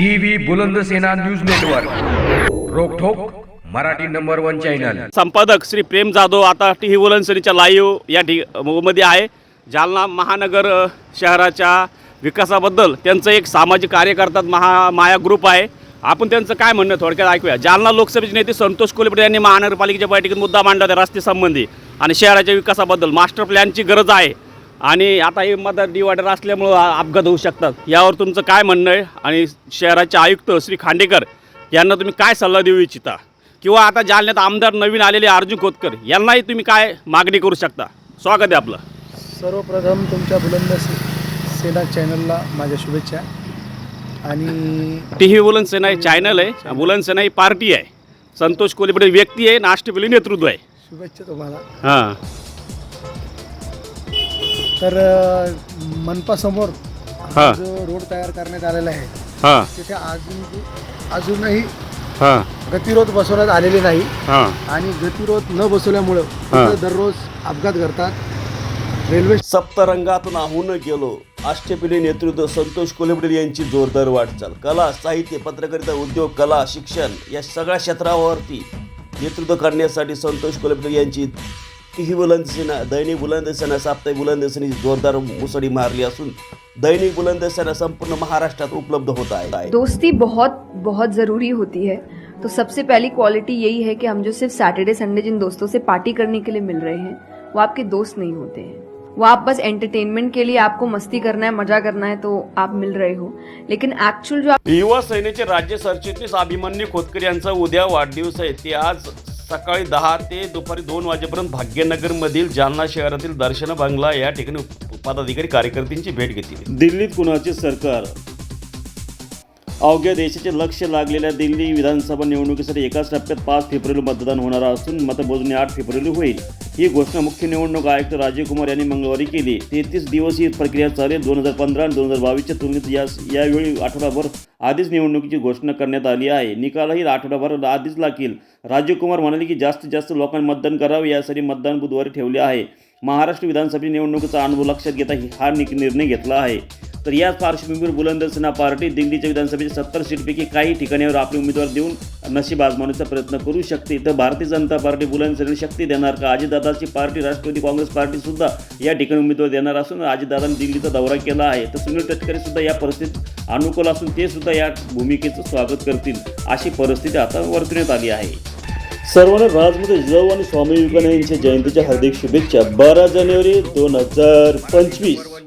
TV Bulandsena news network. रोखोक Marathi number one channel. संपादक श्री प्रेम जाधव आता T V वलनसरीच्या live या ठि मध्ये आहे. जालना महानगर शहराच्या विकासाबद्दल त्यांचं एक सामाजिक कार्य करतात महा माया ग्रुप आहे. आपण त्यांचं काय म्हणणं थोडक्यात ऐकूया. जालना लोकसभेचे नेते संतोष कोल्हेपटे यांनी महानगरपालिकेच्या बैठकीत मुद्दा मांडला होता रस्ते संबंधी आणि शहराच्या विकासाबद्दल. मास्टर प्लॅनची गरज आहे. आणि आता हे मतदार डिवायडर असल्यामुळं अपघात होऊ शकतात. यावर तुमचं काय म्हणणं आहे? आणि शहराचे आयुक्त श्री खांडेकर यांना तुम्ही काय सल्ला देऊ इच्छिता? किंवा आता जालन्यात आमदार नवीन आलेले अर्जुन खोतकर यांनाही तुम्ही काय मागणी करू शकता? स्वागत आहे आपलं. सर्वप्रथम तुमच्या बुलंद सेना चॅनलला माझ्या शुभेच्छा. आणि टी व्ही बुलन सेना हे चॅनल आहे. बुलन सेना ही पार्टी आहे. संतोष कोल्हेपडे व्यक्ती आहे नाष्टपिली नेतृत्व आहे. शुभेच्छा तुम्हाला. हां. तर मनपासमोर हा. जो रोड तयार करण्यात आलेला आहे हां. तिथे अजून अजूनही हां. गतिरोध बसवण्यात आलेले नाही. हां. आणि गतिरोध न बसवल्यामुळं हा. तिथं दररोज अपघात घडतात. रेल्वे सप्तरंगातून आहून गेलो. अष्टपिढी नेतृत्व संतोष कोल्हेपटेल यांची जोरदार वाटचाल. कला साहित्य पत्रकारिता उद्योग कला शिक्षण या सगळ्या क्षेत्रावरती नेतृत्व करण्यासाठी संतोष कोल्हेपटेल यांची तीही बुलंदसेना दैनिक बुलंदसेना साप्ताहिक बुलंदसेनेची जोरदार मुसडी मारली असून दैनिक बुलंदसेना संपूर्ण महाराष्ट्रात उपलब्ध होत आहे. दोस्ती बहुत बहुत ज़रूरी होती है। तो सबसे पहली क्वालिटी यही है कि हम जो सिर्फ सैटरडे संडे जिन दोस्तों से पार्टी करने के लिए मिल रहे हैं वो आपके दोस्त नहीं होते हैं। वो आप बस एंटरटेनमेंट के लिए आपको मस्ती करना है मजा करना है तो आप मिल रहे हो। लेकिन एक्चुअल जो युवा सेनेचे राज्य सरचिटणीस अभिमन्यू खोतकर यांचा उद्या वाढदिवस आहे. ते आज सकाळी दहा ते दुपारी दोन वाजेपर्यंत भाग्यनगरमधील जालना शहरातील दर्शन बंगला या ठिकाणी पदाधिकारी कार्यकर्त्यांची भेट घेतली. दिल्लीत कुणाचे सरकार? अवघ्या देशाचे लक्ष लागलेल्या दिल्ली विधानसभा निवडणुकीसाठी एकाच टप्प्यात पाच फेब्रुवारी मतदान होणार असून मतमोजणी आठ फेब्रुवारी होईल. ही घोषणा मुख्य निवडणूक आयुक्त राजीव कुमार यांनी मंगळवारी केली. तेहतीस दिवस ही प्रक्रिया चालेल. दोन हजार पंधरा आणि दोन हजार बावीसच्या तुलनेत या यावेळी आठवडाभर आधीच निवडणुकीची घोषणा करण्यात आली आहे. निकालही आठवडाभर आधीच लागतील राजीवकुमार म्हणाले की जास्तीत जास्त लोकांनी मतदान करावे यासाठी मतदान बुधवारी ठेवले आहे. महाराष्ट्र विधानसभा निवडणुकीचा अनुभव लक्षात घेता हा नि- निर्णय घेतला आहे. तर याच पार्श्वभूमीवर बुलंदसेना पार्टी दिल्लीच्या विधानसभेच्या सत्तर सीटपैकी काही ठिकाणावर आपले उमेदवार देऊन नशीब आजमावण्याचा प्रयत्न करू शकते. तर भारतीय जनता पार्टी बुलंदसेनेला शक्ती देणार का? अजितदादाची पार्टी राष्ट्रवादी काँग्रेस पार्टी सुद्धा या ठिकाणी उमेदवार देणार असून अजितदादांनी दिल्लीचा दौरा केला आहे. तर सुनील तटकरे सुद्धा या परिस्थितीत अनुकूल असून ते सुद्धा या भूमिकेचं स्वागत करतील अशी परिस्थिती आता वर्तवण्यात आली आहे. सर्वांना राजमध्ये जव आणि स्वामी विवेकानंद यांच्या जयंतीच्या हार्दिक शुभेच्छा. बारा जानेवारी दोन हजार पंचवीस.